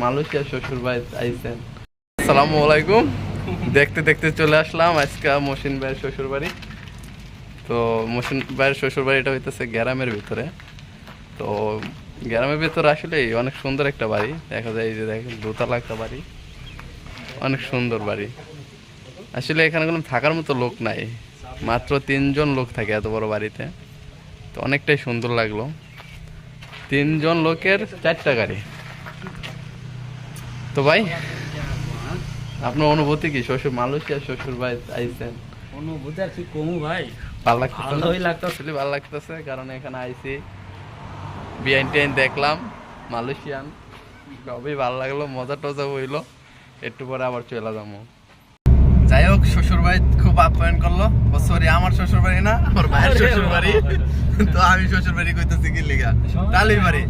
Malaysia শ্বশুর বাড়ি আইছেন আসসালামু আলাইকুম। দেখতে দেখতে চলে আসলাম আজকে মহসিন ভাইয়ের শ্বশুর বাড়ি। তো মহসিন ভাইয়ের শ্বশুর বাড়িটা হইতেছে গ্রামের ভিতরে। তো গ্রামের ভিতরে আসলে অনেক সুন্দর একটা বাড়ি। দেখা যায় এই যে দেখেন দোতলা একটা বাড়ি। অনেক সুন্দর বাড়ি। আসলে এখানে কোনো থাকার মতো লোক নাই। মাত্র তিনজন লোক থাকে এত বড় বাড়িতে। তো অনেকটাই সুন্দর লাগল। তিনজন লোকের চারটা গাড়ি। তো ভাই আপনার অনুভূতি কি? শ্বশুর মালয়েশিয়া শ্বশুর ভাই আইছেন? অনুভূতি আর কি কমু ভাই। ভালো লাগতেছে ভালোই লাগতেছে। ভালো লাগতেছে কারণ এখানে আইছি। বিআইন টিআইন দেখলাম মালয়েশিয়ান। সবই ভালো লাগল মজা টজা হইল। একটু পরে আবার চলে যাব। যাই হোক শ্বশুর বাড়ি খুব আপ্যায়ন করল। সরি আমার শ্বশুর বাড়ি না আমার ভাইয়ের শ্বশুর বাড়ি। তো আমি শ্বশুর বাড়ি কইতেছি কি লিগা? টালি বাড়ি।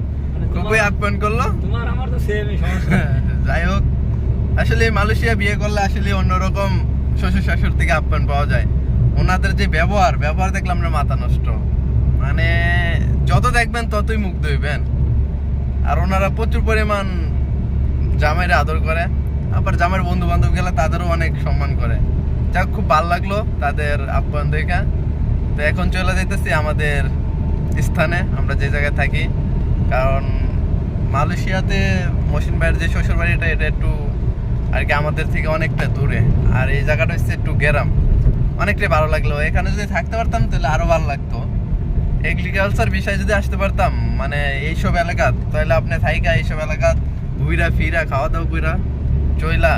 খুবই আপ্যায়ন করল। তোমার আমার তো সেমই সমস্যা। যাই হোক, আসলে মালয়েশিয়া বিয়ে করলে আসলে অন্যরকম শ্বশুর শাশুর থেকে আপ্যায়ন পাওয়া যায়। ওনাদের যে ব্যবহার ব্যবহার দেখলাম না, মাথা নষ্ট। মানে যত দেখবেন, ততই মুগ্ধ হইবেন। আর ওনারা প্রচুর পরিমাণ জামাইরা আদর করে, আবার জামাইয়ের বন্ধু বান্ধব গেলে তাদেরও অনেক সম্মান করে। যাক, খুব ভালো লাগল তাদের আপ্যায়ন দেখা। তো এখন চলে যাইতেছি আমাদের স্থানে, আমরা যে জায়গায় থাকি। কারণ মালয়েশিয়াতে মহসিন ভাইয়ের যে শ্বশুর বাড়িটা এটা একটু আর কি আমাদের থেকে অনেকটা দূরে। আর এই জায়গাটা হচ্ছে একটু গ্রাম। অনেকটাই ভালো লাগল। এখানে যদি থাকতে পারতাম, তাহলে আরও ভালো লাগতো। এগ্রিকালচার বিষয়ে যদি আসতে পারতাম মানে এইসব এলাকা তাহলে আপনি থাইকা এইসব এলাকা ঘুইরা, ফিরা খাওয়া দাওয়া কইরা, চইলা,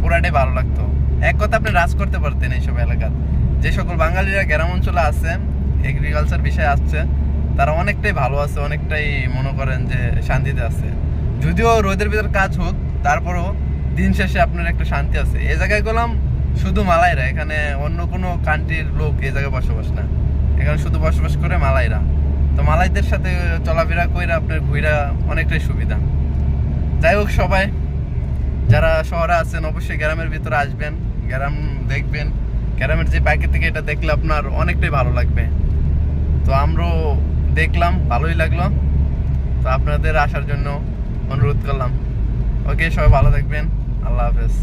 পুরাটাই ভালো লাগতো। এক কথা আপনি রাজ করতে পারতেন এইসব এলাকা যে সকল বাঙালিরা গ্রাম অঞ্চলে আছে, এগ্রিকালচার বিষয়ে আসছে তারা অনেকটাই ভালো আছে, অনেকটাই মনে করেন যে শান্তিতে আছে। যদিও রোদের ভিতর কাজ হোক, তারপরও দিন শেষে আপনার একটা শান্তি আছে। এই জায়গায় গেলাম শুধু মালাইরা, এখানে অন্য কোনো কান্ট্রির লোক এই জায়গায় বসবাস না। এখানে শুধু বসবাস করে মালাইরা। তো মালাইদের সাথে চলাফেরা কইরা আপনার ঘুরা অনেকটাই সুবিধা। যাই হোক সবাই, যারা শহরে আছেন অবশ্যই গ্রামের ভিতরে আসবেন, গ্রাম দেখবেন। গ্রামের যে প্রাকৃতিক এটা দেখলে আপনার অনেকটাই ভালো লাগবে। দেখলাম, ভালোই লাগল। তো আপনাদের আসার জন্য অনুরোধ করলাম। ওকে, সবাই ভালো থাকবেন। আল্লাহ হাফেজ।